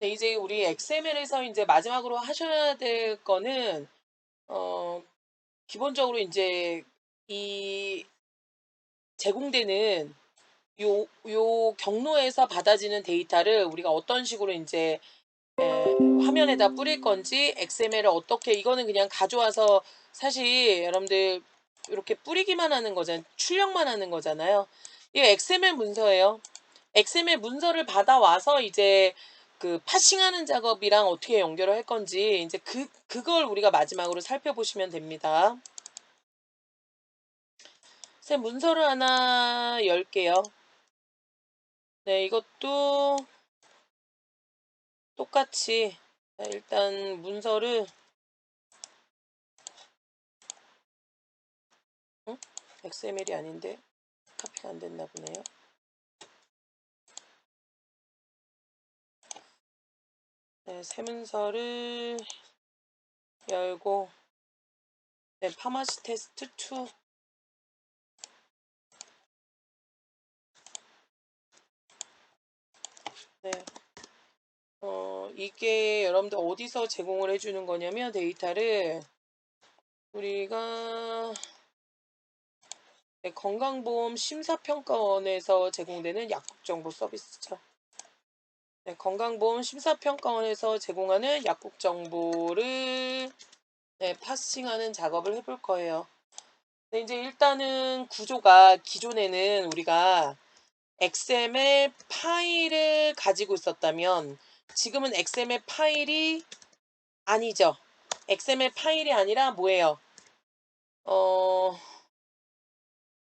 네, 이제 우리 XML에서 이제 마지막으로 하셔야 될 거는 어 기본적으로 이제 이 제공되는 요, 요 경로에서 받아지는 데이터를 우리가 어떤 식으로 이제 에, 화면에다 뿌릴 건지 XML을 어떻게 이거는 그냥 가져와서 사실 여러분들 이렇게 뿌리기만 하는 거잖아요. 출력만 하는 거잖아요. 이게 XML 문서예요. XML 문서를 받아와서 이제 그 파싱하는 작업이랑 어떻게 연결을 할 건지 이제 그 그걸 우리가 마지막으로 살펴보시면 됩니다. 쌤 문서를 하나 열게요. 네, 이것도 똑같이 일단 문서를 응? XML이 아닌데 카피가 안 됐나 보네요. 네, 새 문서를 열고 네, 파마시 테스트 2 네. 어, 이게 여러분들 어디서 제공을 해주는 거냐면 데이터를 우리가 네, 건강보험 심사평가원에서 제공되는 약국 정보 서비스죠. 네, 건강보험 심사평가원에서 제공하는 약국 정보를 네, 파싱하는 작업을 해볼 거예요. 네, 이제 일단은 구조가 기존에는 우리가 XML 파일을 가지고 있었다면 지금은 XML 파일이 아니죠. XML 파일이 아니라 뭐예요? 어,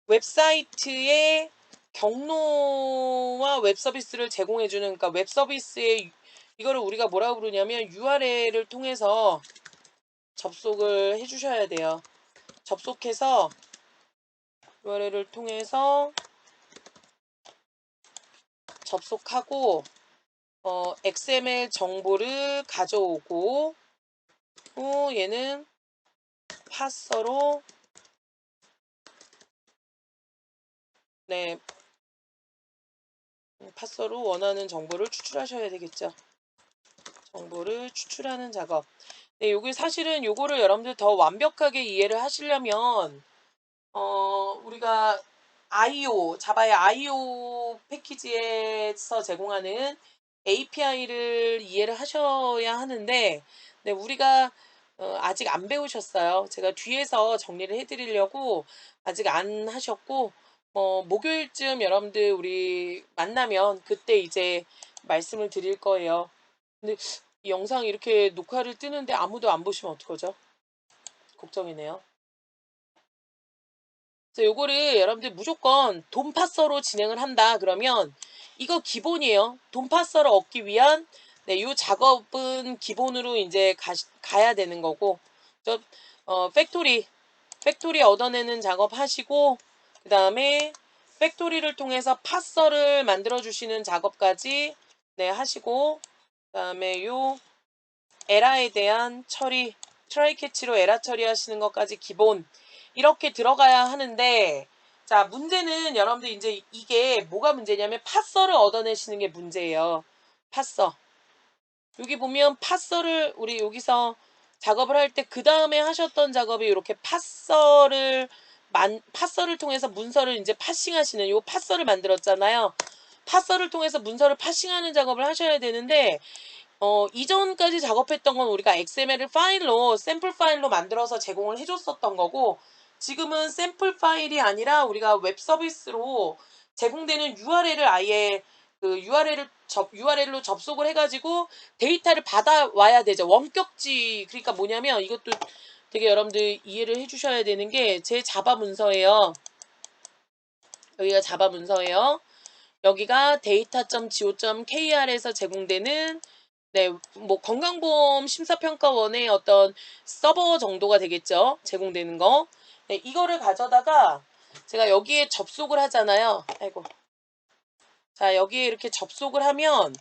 웹사이트에 경로와 웹 서비스를 제공해 주는 그러니까 웹 서비스에 이거를 우리가 뭐라고 부르냐면 URL을 통해서 접속을 해 주셔야 돼요. 접속해서 URL을 통해서 접속하고 어, XML 정보를 가져오고 또 얘는 파서로 네 파서로 원하는 정보를 추출하셔야 되겠죠. 정보를 추출하는 작업. 네, 여기 사실은 요거를 여러분들 더 완벽하게 이해를 하시려면 어, 우리가 IO, 자바의 IO 패키지에서 제공하는 API를 이해를 하셔야 하는데 네, 우리가 어, 아직 안 배우셨어요. 제가 뒤에서 정리를 해드리려고 아직 안 하셨고 어, 목요일쯤 여러분들 우리 만나면 그때 이제 말씀을 드릴 거예요. 근데 이 영상 이렇게 녹화를 뜨는데 아무도 안 보시면 어떡하죠? 걱정이네요. 그래서 요거를 여러분들 무조건 돈파서로 진행을 한다 그러면 이거 기본이에요. 돈파서를 얻기 위한 네, 요 작업은 기본으로 이제 가, 가야 되는 거고 저 어, 팩토리 팩토리 얻어내는 작업 하시고 그 다음에 팩토리를 통해서 파서를 만들어 주시는 작업까지 네 하시고 그 다음에 요 에라에 대한 처리 트라이 캐치로 에라 처리하시는 것까지 기본 이렇게 들어가야 하는데 자 문제는 여러분들 이제 이게 뭐가 문제냐면 파서를 얻어내시는 게 문제예요. 파서 여기 보면 파서를 우리 여기서 작업을 할 때 그 다음에 하셨던 작업이 이렇게 파서를 만, 파서를 통해서 문서를 이제 파싱하시는 요 파서를 만들었잖아요. 파서를 통해서 문서를 파싱하는 작업을 하셔야 되는데 어, 이전까지 작업했던 건 우리가 XML을 파일로 샘플 파일로 만들어서 제공을 해줬었던 거고 지금은 샘플 파일이 아니라 우리가 웹 서비스로 제공되는 URL을 아예 그 URL을 접, URL로 접속을 해가지고 데이터를 받아와야 되죠. 원격지 그러니까 뭐냐면 이것도 되게 여러분들 이해를 해주셔야 되는 게 제 자바 문서예요. 여기가 자바 문서예요. 여기가 데이터.go.kr에서 제공되는 네, 뭐 건강보험 심사평가원의 어떤 서버 정도가 되겠죠. 제공되는 거. 네, 이거를 가져다가 제가 여기에 접속을 하잖아요. 아이고. 자, 여기에 이렇게 접속을 하면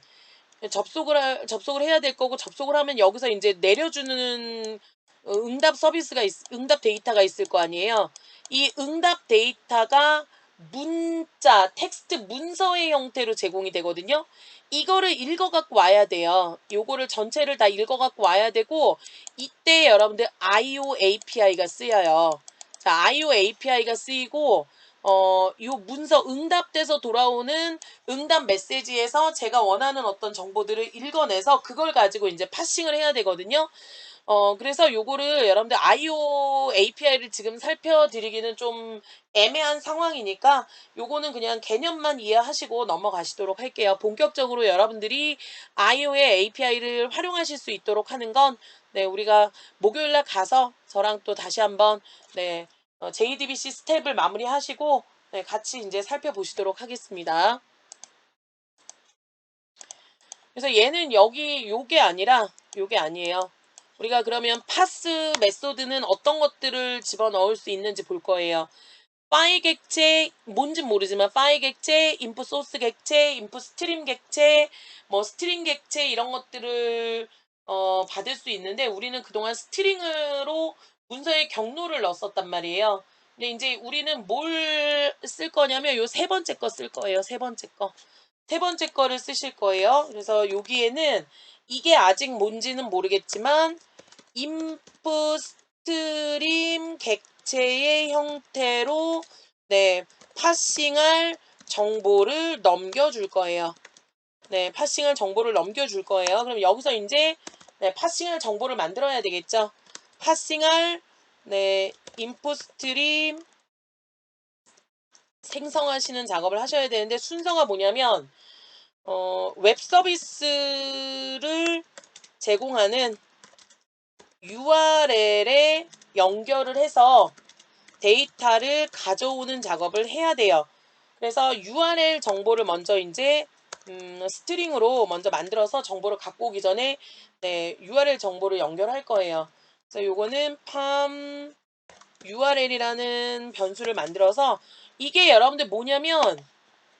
접속을 하, 접속을 해야 될 거고 접속을 하면 여기서 이제 내려주는 응답 서비스가 있, 응답 데이터가 있을 거 아니에요. 이 응답 데이터가 문자, 텍스트 문서의 형태로 제공이 되거든요. 이거를 읽어갖고 와야 돼요. 요거를 전체를 다 읽어갖고 와야 되고 이때 여러분들 IO API가 쓰여요. 자, IO API가 쓰이고 어, 요 문서 응답돼서 돌아오는 응답 메시지에서 제가 원하는 어떤 정보들을 읽어내서 그걸 가지고 이제 파싱을 해야 되거든요. 어, 그래서 요거를 여러분들 IO API를 지금 살펴드리기는 좀 애매한 상황이니까 요거는 그냥 개념만 이해하시고 넘어가시도록 할게요. 본격적으로 여러분들이 IO의 API를 활용하실 수 있도록 하는 건 네, 우리가 목요일날 가서 저랑 또 다시 한번 네, 어, JDBC 스텝을 마무리하시고 네, 같이 이제 살펴보시도록 하겠습니다. 그래서 얘는 여기 요게 아니라 요게 아니에요. 우리가 그러면 파스 메소드는 어떤 것들을 집어넣을 수 있는지 볼 거예요. 파일 객체 뭔진 모르지만 파일 객체, 인풋 소스 객체, 인풋 스트림 객체, 뭐 스트링 객체 이런 것들을 어, 받을 수 있는데 우리는 그동안 스트링으로 문서에 경로를 넣었었단 말이에요. 근데 이제 우리는 뭘 쓸 거냐면 요 세 번째 거 쓸 거예요. 세 번째 거. 세 번째 거를 쓰실 거예요. 그래서 여기에는 이게 아직 뭔지는 모르겠지만 인풋 스트림 객체의 형태로 네 파싱할 정보를 넘겨줄 거예요. 네 파싱할 정보를 넘겨줄 거예요. 그럼 여기서 이제 네, 파싱할 정보를 만들어야 되겠죠. 파싱할 네 인풋 스트림 생성하시는 작업을 하셔야 되는데 순서가 뭐냐면 어, 웹 서비스를 제공하는 URL에 연결을 해서 데이터를 가져오는 작업을 해야 돼요. 그래서 URL 정보를 먼저 이제 음, 스트링으로 먼저 만들어서 정보를 갖고 오기 전에 네, URL 정보를 연결할 거예요. 그래서 요거는 pam URL이라는 변수를 만들어서 이게 여러분들 뭐냐면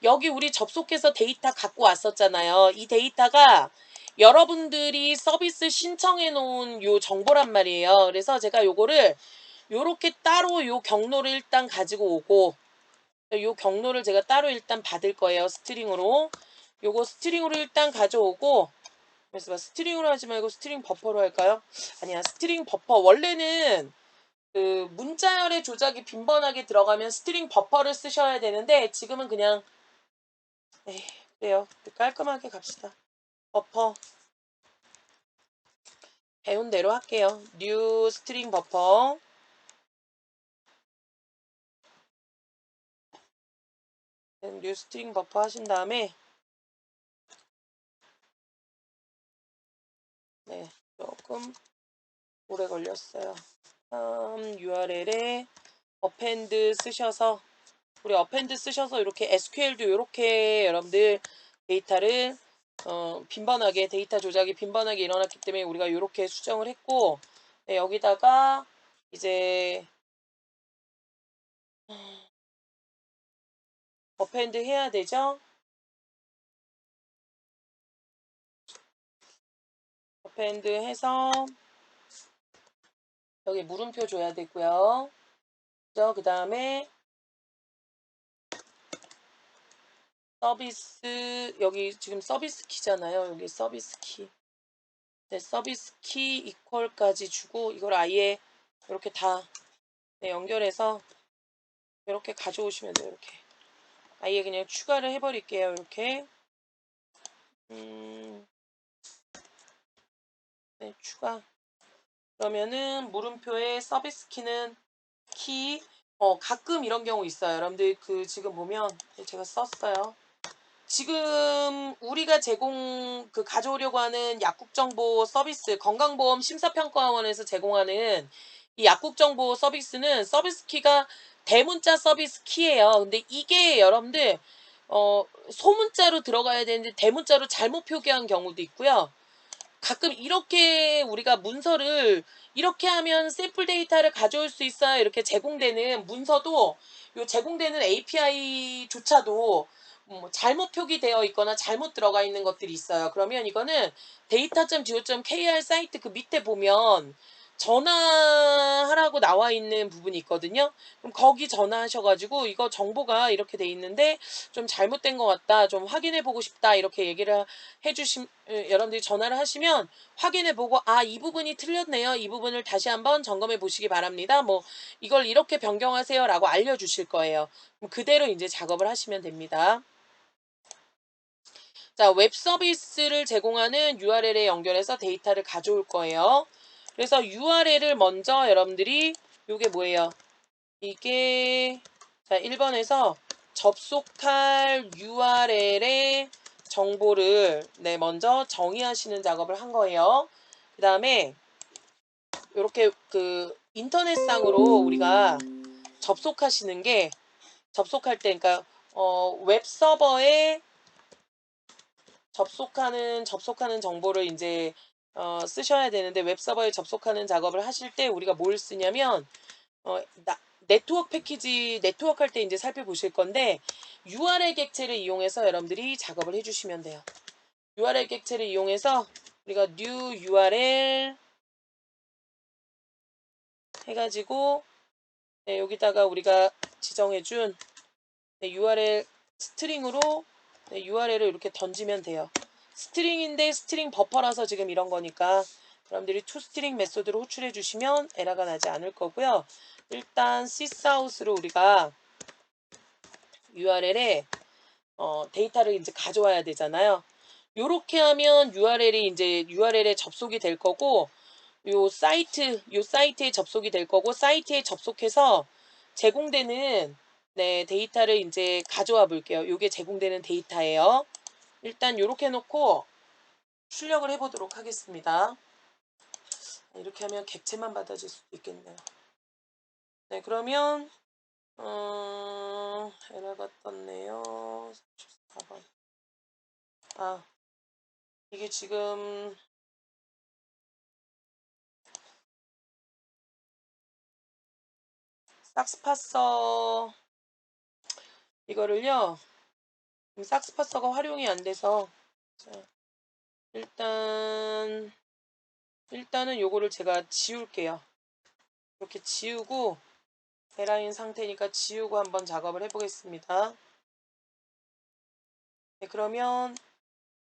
여기 우리 접속해서 데이터 갖고 왔었잖아요. 이 데이터가 여러분들이 서비스 신청해 놓은 요 정보란 말이에요. 그래서 제가 요거를 요렇게 따로 요 경로를 일단 가지고 오고 요 경로를 제가 따로 일단 받을 거예요. 스트링으로. 요거 스트링으로 일단 가져오고 그래서 스트링으로 하지 말고 스트링 버퍼로 할까요? 아니야. 스트링 버퍼 원래는 그 문자열의 조작이 빈번하게 들어가면 스트링 버퍼를 쓰셔야 되는데 지금은 그냥 에이, 그래요. 깔끔하게 갑시다. 버퍼 배운 대로 할게요. 뉴 스트링 버퍼 뉴 스트링 버퍼 하신 다음에 네 조금 오래 걸렸어요. 다음 URL에 어펜드 쓰셔서 우리 어펜드 쓰셔서 이렇게 SQL도 이렇게 여러분들 데이터를 어, 빈번하게 데이터 조작이 빈번하게 일어났기 때문에 우리가 이렇게 수정을 했고 네, 여기다가 이제 어펜드 해야 되죠. 어펜드 해서 여기 물음표 줘야 되고요. 그 다음에 서비스 여기 지금 서비스 키잖아요. 여기 서비스 키. 네, 서비스 키 이퀄까지 주고 이걸 아예 이렇게 다 네, 연결해서 이렇게 가져오시면 돼요. 이렇게 아예 그냥 추가를 해버릴게요. 이렇게 음, 네, 추가 그러면은 물음표의 서비스 키는 키 어, 가끔 이런 경우 있어요. 여러분들 그 지금 보면 네, 제가 썼어요. 지금 우리가 제공 그 가져오려고 하는 약국 정보 서비스 건강보험 심사평가원에서 제공하는 이 약국 정보 서비스는 서비스 키가 대문자 서비스 키예요. 근데 이게 여러분들 어 소문자로 들어가야 되는데 대문자로 잘못 표기한 경우도 있고요. 가끔 이렇게 우리가 문서를 이렇게 하면 샘플 데이터를 가져올 수 있어요. 이렇게 제공되는 문서도 요 제공되는 API조차도 뭐 잘못 표기되어 있거나 잘못 들어가 있는 것들이 있어요. 그러면 이거는 data.go.kr 사이트 그 밑에 보면 전화하라고 나와 있는 부분이 있거든요. 그럼 거기 전화하셔가지고 이거 정보가 이렇게 돼 있는데 좀 잘못된 것 같다. 좀 확인해 보고 싶다. 이렇게 얘기를 해주심, 에, 여러분들이 전화를 하시면 확인해 보고 아, 이 부분이 틀렸네요. 이 부분을 다시 한번 점검해 보시기 바랍니다. 뭐 이걸 이렇게 변경하세요. 라고 알려주실 거예요. 그럼 그대로 이제 작업을 하시면 됩니다. 자, 웹 서비스를 제공하는 URL에 연결해서 데이터를 가져올 거예요. 그래서 URL을 먼저 여러분들이 이게 뭐예요? 이게 자 1번에서 접속할 URL의 정보를 네 먼저 정의하시는 작업을 한 거예요. 그 다음에 이렇게 그 인터넷상으로 우리가 접속하시는 게 접속할 때 그러니까 어, 웹 서버에 접속하는 접속하는 정보를 이제 어, 쓰셔야 되는데 웹 서버에 접속하는 작업을 하실 때 우리가 뭘 쓰냐면 어, 나, 네트워크 패키지 네트워크 할 때 이제 살펴보실 건데 URL 객체를 이용해서 여러분들이 작업을 해주시면 돼요. URL 객체를 이용해서 우리가 new URL 해가지고 네, 여기다가 우리가 지정해준 네, URL 스트링으로 네, URL을 이렇게 던지면 돼요. 스트링인데 스트링 버퍼라서 지금 이런 거니까 여러분들이 투스트링 메소드로 호출해 주시면 에러가 나지 않을 거고요. 일단 sysout으로 우리가 URL에 어, 데이터를 이제 가져와야 되잖아요. 요렇게 하면 URL이 이제 URL에 접속이 될 거고 요 사이트 요 사이트에 접속이 될 거고 사이트에 접속해서 제공되는 네, 데이터를 이제 가져와 볼게요. 요게 제공되는 데이터예요. 일단 이렇게 놓고 출력을 해보도록 하겠습니다. 이렇게 하면 객체만 받아줄 수도 있겠네요. 네, 그러면 음, 에러가 떴네요. 34번. 아, 이게 지금 삭스파서 이거를요. 삭스파서가 활용이 안 돼서 자, 일단 일단은 요거를 제가 지울게요. 이렇게 지우고 베라인 상태니까 지우고 한번 작업을 해보겠습니다. 네, 그러면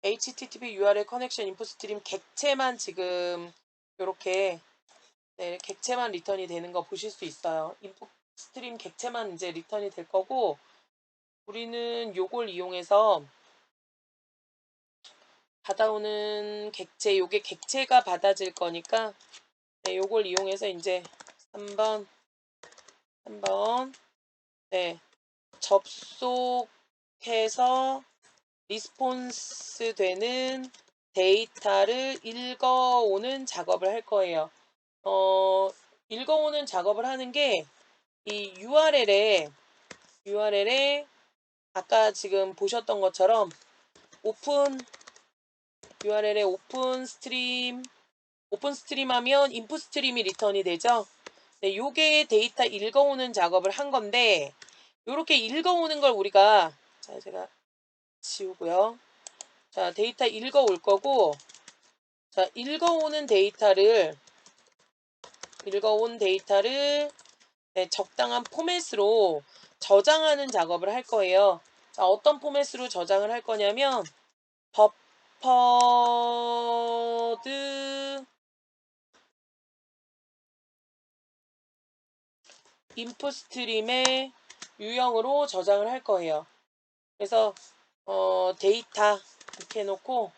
HTTP URL 커넥션 인풋 스트림 객체만 지금 이렇게 네, 객체만 리턴이 되는 거 보실 수 있어요. 인풋 스트림 객체만 이제 리턴이 될 거고 우리는 요걸 이용해서 받아오는 객체, 요게 객체가 받아질 거니까 네, 요걸 이용해서 이제 3번 3번 네 접속해서 리스폰스 되는 데이터를 읽어오는 작업을 할 거예요. 어, 읽어오는 작업을 하는 게 이 URL에 URL에 아까 지금 보셨던 것처럼 오픈 URL에 오픈 스트림 오픈 스트림 하면 인풋 스트림이 리턴이 되죠. 네, 요게 데이터 읽어오는 작업을 한 건데 요렇게 읽어오는 걸 우리가 자 제가 지우고요. 자 데이터 읽어올 거고 자 읽어오는 데이터를 읽어온 데이터를 네, 적당한 포맷으로 저장하는 작업을 할 거예요. 자, 어떤 포맷으로 저장을 할 거냐면 버퍼드 인풋 스트림의 유형으로 저장을 할 거예요. 그래서 어, 데이터 이렇게 해놓고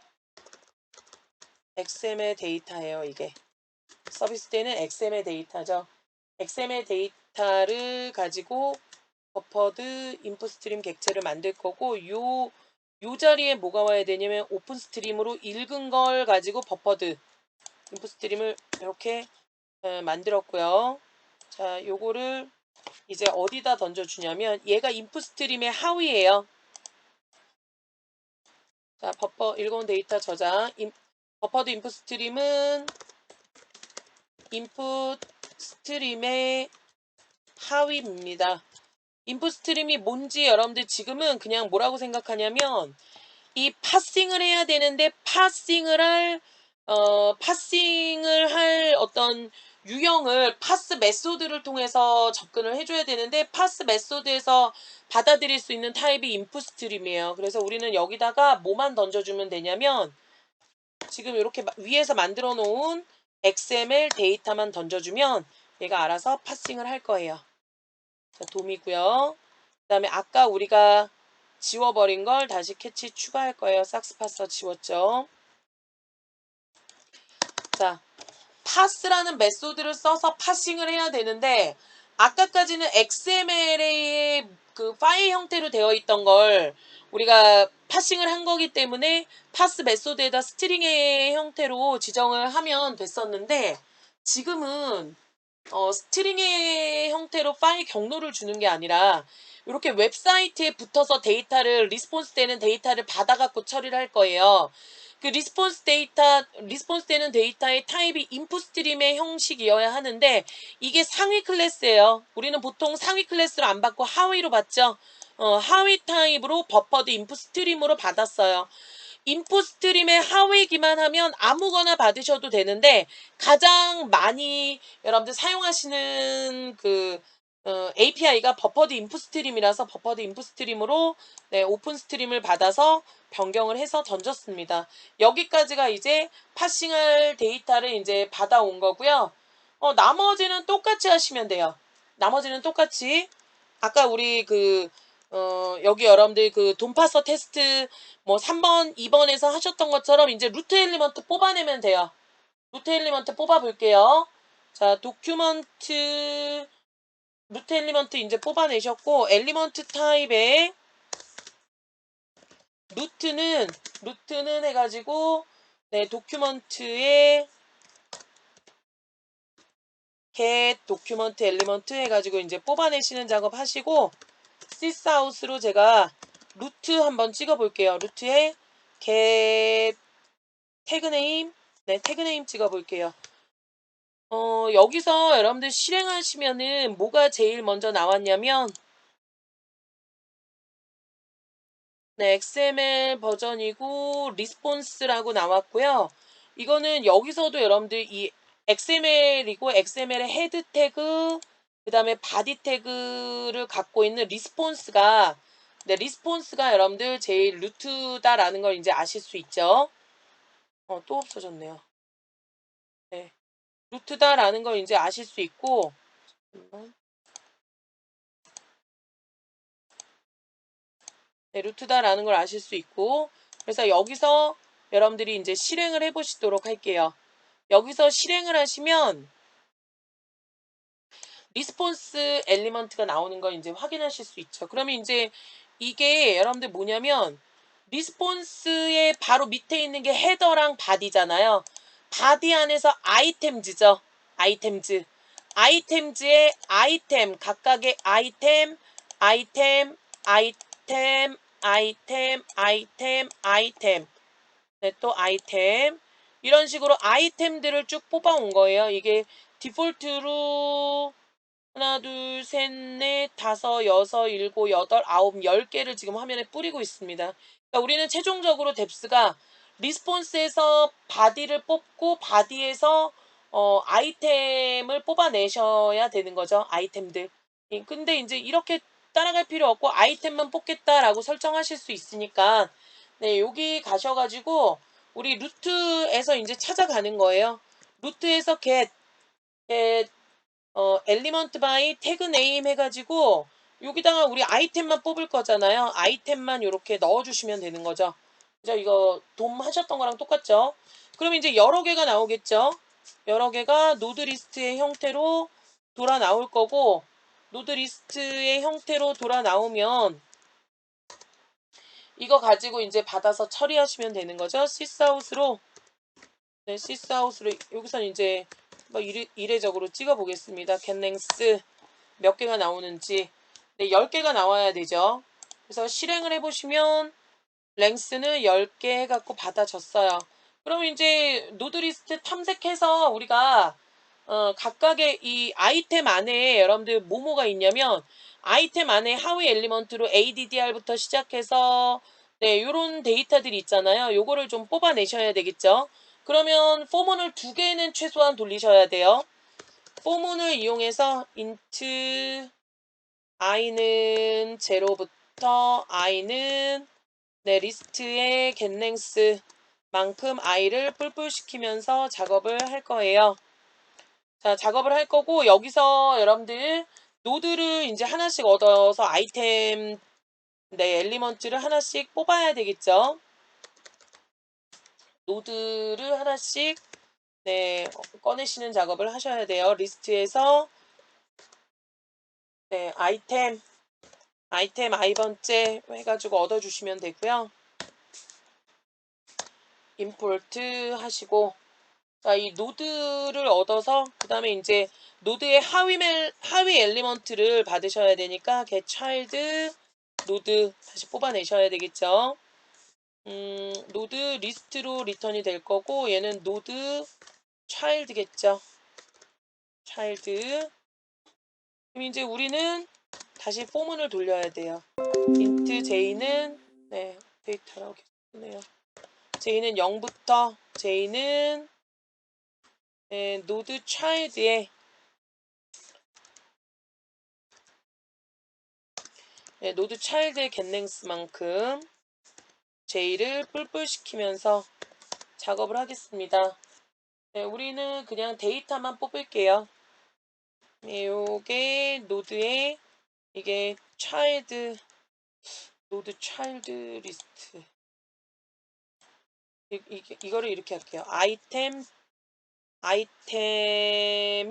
XML 데이터예요. 이게 서비스 때는 XML 데이터죠. XML 데이터를 가지고 버퍼드 인풋 스트림 객체를 만들 거고 요, 요 자리에 뭐가 와야 되냐면 오픈 스트림으로 읽은 걸 가지고 버퍼드 인풋 스트림을 이렇게 만들었고요. 자, 요거를 이제 어디다 던져주냐면 얘가 인풋 스트림의 하위예요. 자, 버퍼 읽어온 데이터 저장. 인, 버퍼드 인풋 스트림은 인풋 스트림의 하위입니다. 인풋 스트림이 뭔지 여러분들 지금은 그냥 뭐라고 생각하냐면 이 파싱을 해야 되는데 파싱을 할 어, 파싱을 할 어떤 유형을 파스 메소드를 통해서 접근을 해줘야 되는데 파스 메소드에서 받아들일 수 있는 타입이 인풋 스트림이에요. 그래서 우리는 여기다가 뭐만 던져주면 되냐면 지금 이렇게 마- 위에서 만들어 놓은 XML 데이터만 던져주면 얘가 알아서 파싱을 할 거예요. 자, 돔이고요. 그 다음에 아까 우리가 지워버린 걸 다시 캐치 추가할 거예요. 삭스파서 지웠죠. 자, 파스라는 메소드를 써서 파싱을 해야 되는데 아까까지는 XML의 그 파일 형태로 되어 있던 걸 우리가 파싱을 한 거기 때문에 파스 메소드에다 스트링의 형태로 지정을 하면 됐었는데 지금은 어, 스트링의 형태로 파일 경로를 주는 게 아니라 이렇게 웹사이트에 붙어서 데이터를 리스폰스 되는 데이터를 받아갖고 처리를 할 거예요. 그 리스폰스 데이터, 리스폰스 되는 데이터의 타입이 인풋 스트림의 형식이어야 하는데 이게 상위 클래스예요. 우리는 보통 상위 클래스로 안 받고 하위로 받죠. 어, 하위 타입으로 버퍼드 인풋 스트림으로 받았어요. 인풋 스트림의 하위기만 하면 아무거나 받으셔도 되는데 가장 많이 여러분들 사용하시는 그 어, API가 버퍼드 인풋 스트림이라서 버퍼드 인풋 스트림으로 네, 오픈 스트림을 받아서 변경을 해서 던졌습니다. 여기까지가 이제 파싱할 데이터를 이제 받아온 거고요. 어, 나머지는 똑같이 하시면 돼요. 나머지는 똑같이 아까 우리 그 어, 여기 여러분들 그 돈파서 테스트 뭐 3번, 2번에서 하셨던 것처럼 이제 루트 엘리먼트 뽑아내면 돼요. 루트 엘리먼트 뽑아 볼게요. 자, 도큐먼트 루트 엘리먼트 이제 뽑아내셨고 엘리먼트 타입의 루트는 루트는 해가지고 네 도큐먼트에 get 도큐먼트 엘리먼트 해가지고 이제 뽑아내시는 작업 하시고 시스아웃으로 제가 루트 한번 찍어 볼게요. 루트에 get 태그 네임 네 태그 네임 찍어 볼게요. 어, 여기서 여러분들 실행하시면은 뭐가 제일 먼저 나왔냐면 네, XML 버전이고 리스폰스라고 나왔고요. 이거는 여기서도 여러분들 이 XML이고 XML의 헤드 태그 그 다음에 바디 태그를 갖고 있는 리스폰스가 네, 리스폰스가 여러분들 제일 루트다라는 걸 이제 아실 수 있죠. 어, 또 없어졌네요. 네. 루트다라는 걸 이제 아실 수 있고. 네, 루트다라는 걸 아실 수 있고 그래서 여기서 여러분들이 이제 실행을 해보시도록 할게요. 여기서 실행을 하시면 리스폰스 엘리먼트가 나오는 걸 이제 확인하실 수 있죠. 그러면 이제 이게 여러분들 뭐냐면 리스폰스의 바로 밑에 있는 게 헤더랑 바디잖아요. 바디 안에서 아이템즈죠. 아이템즈. 아이템즈의 아이템, 각각의 아이템, 아이템, 아이템, 아이템, 아이템, 아이템. 네, 또 아이템. 이런 식으로 아이템들을 쭉 뽑아온 거예요. 이게 디폴트로 하나, 둘, 셋, 넷, 다섯, 여섯, 일곱, 여덟, 아홉, 열 개를 지금 화면에 뿌리고 있습니다. 그러니까 우리는 최종적으로 뎁스가 리스폰스에서 바디를 뽑고 바디에서 어, 아이템을 뽑아내셔야 되는 거죠. 아이템들. 예, 근데 이제 이렇게 따라갈 필요 없고 아이템만 뽑겠다라고 설정하실 수 있으니까 네, 여기 가셔가지고 우리 루트에서 이제 찾아가는 거예요. 루트에서 get, get 어, 엘리먼트 바이 태그 네임 해가지고 여기다가 우리 아이템만 뽑을 거잖아요. 아이템만 이렇게 넣어주시면 되는 거죠. 그죠? 이거 돔 하셨던 거랑 똑같죠? 그럼 이제 여러 개가 나오겠죠? 여러 개가 노드 리스트의 형태로 돌아 나올 거고 노드 리스트의 형태로 돌아 나오면 이거 가지고 이제 받아서 처리하시면 되는 거죠. 시스아웃으로 네, 시스아웃으로 여기선 이제 뭐 이례, 이례 적으로 찍어 보겠습니다. 겟랭스 몇 개가 나오는지 네, 10개가 나와야 되죠. 그래서 실행을 해보시면 랭스는 10개 해갖고 받아줬어요. 그럼 이제 노드리스트 탐색해서 우리가 어, 각각의 이 아이템 안에 여러분들 뭐뭐가 있냐면 아이템 안에 하위 엘리먼트로 ADDR부터 시작해서 네, 요런 데이터들이 있잖아요. 요거를 좀 뽑아내셔야 되겠죠. 그러면 포문을 두 개는 최소한 돌리셔야 돼요. 포문을 이용해서 int i는 0부터 i는 네, 리스트의 getLength 만큼 i를 뿔뿔 시키면서 작업을 할 거예요. 자, 작업을 할 거고 여기서 여러분들 노드를 이제 하나씩 얻어서 아이템 네, 엘리먼트를 하나씩 뽑아야 되겠죠. 노드를 하나씩 네, 꺼내시는 작업을 하셔야 돼요. 리스트에서 네, 아이템 아이템 i번째 해가지고 얻어주시면 되고요. 임포트 하시고 자, 이 노드를 얻어서 그 다음에 이제 노드의 하위 멜, 하위 엘리먼트를 받으셔야 되니까 get child 노드 다시 뽑아내셔야 되겠죠. 음, 노드 리스트로 리턴이 될 거고 얘는 노드 child겠죠. child 그럼 이제 우리는 다시 포문을 돌려야 돼요. int j는 네, 데이터라고 계속 쓰네요. j는 0부터 j는 네, 노드 child의 네, 노드 child의 getLength만큼 j를 뿔뿔 시키면서 작업을 하겠습니다. 네, 우리는 그냥 데이터만 뽑을게요. 네, 요게 노드의 이게 child 노드 child 리스트 이, 이, 이거를 이렇게 할게요. 아이템 아이템의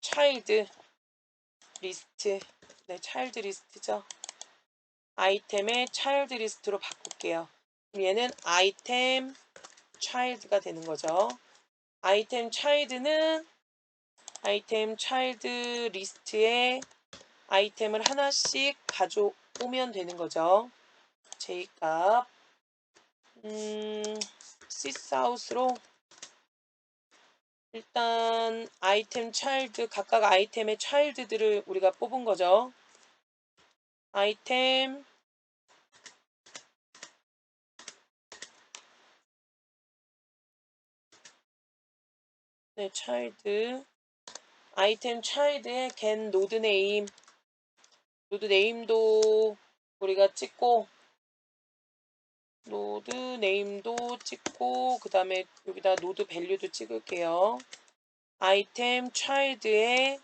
child 리스트 네, child 리스트죠. 아이템의 child 리스트로 바꿀게요. 얘는 아이템 child가 되는 거죠. 아이템 child는 아이템 child 리스트에 아이템을 하나씩 가져오면 되는 거죠. j 값 음, sysout로 일단 아이템 차일드 각각 아이템의 차일드들을 우리가 뽑은 거죠. 아이템. 네, 차일드 아이템 차일드의 get 노드 네임. 노드 네임도 우리가 찍고 노드 네임도 찍고 그 다음에 여기다 노드 밸류도 찍을게요. 아이템 child의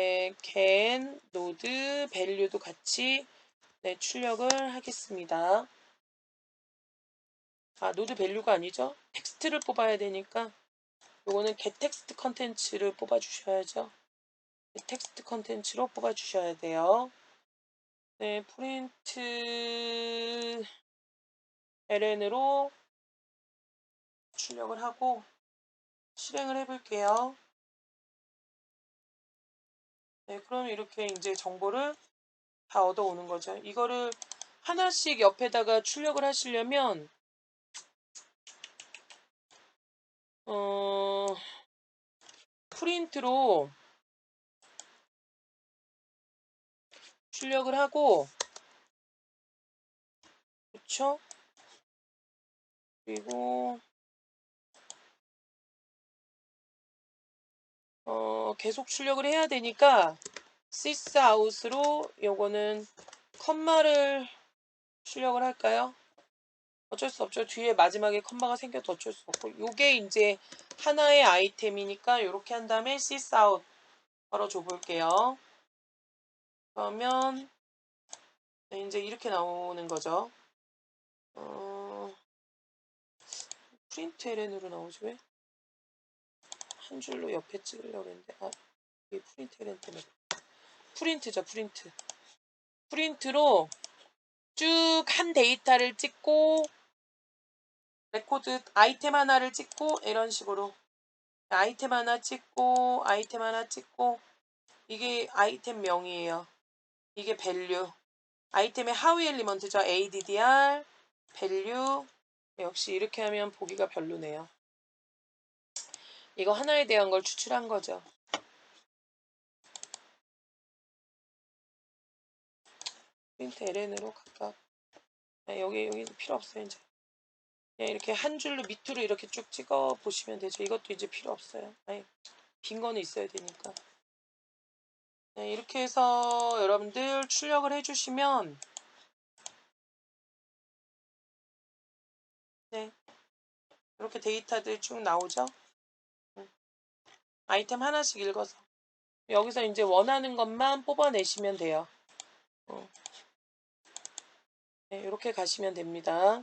네, can 노드 밸류도 같이 네, 출력을 하겠습니다. 아 노드 밸류가 아니죠. 텍스트를 뽑아야 되니까 요거는 get text 컨텐츠를 뽑아 주셔야죠. 텍스트 컨텐츠로 뽑아 주셔야 돼요. 네, 프린트 ln으로 출력을 하고 실행을 해 볼게요. 네, 그럼 이렇게 이제 정보를 다 얻어오는 거죠. 이거를 하나씩 옆에다가 출력을 하시려면 어, 프린트로 출력을 하고 그쵸? 그리고 어, 계속 출력을 해야 되니까 sysout으로 요거는 컴마를 출력을 할까요? 어쩔 수 없죠. 뒤에 마지막에 컴마가 생겨도 어쩔 수 없고 요게 이제 하나의 아이템이니까 이렇게 한 다음에 sysout 걸어줘 볼게요. 그러면 네, 이제 이렇게 나오는 거죠. 어, 프린트 LN으로 나오지 왜? 한 줄로 옆에 찍으려고 했는데 아 이게 프린트 LN 때문에 프린트죠 프린트. 프린트로 쭉 한 데이터를 찍고 레코드 아이템 하나를 찍고 이런 식으로. 아이템 하나 찍고 아이템 하나 찍고. 이게 아이템 명이에요. 이게 밸류 아이템의 하위 엘리먼트죠 ADDR 밸류 역시 이렇게 하면 보기가 별로네요 이거 하나에 대한 걸 추출한 거죠 프린트 LN으로 각각 아, 여기 여기 필요 없어요 이제 네, 이렇게 한 줄로 밑으로 이렇게 쭉 찍어 보시면 되죠. 이것도 이제 필요 없어요. 아니, 빈 거는 있어야 되니까. 네, 이렇게 해서 여러분들 출력을 해주시면 네, 이렇게 데이터들 쭉 나오죠. 음. 아이템 하나씩 읽어서 여기서 이제 원하는 것만 뽑아내시면 돼요. 어. 네, 이렇게 가시면 됩니다.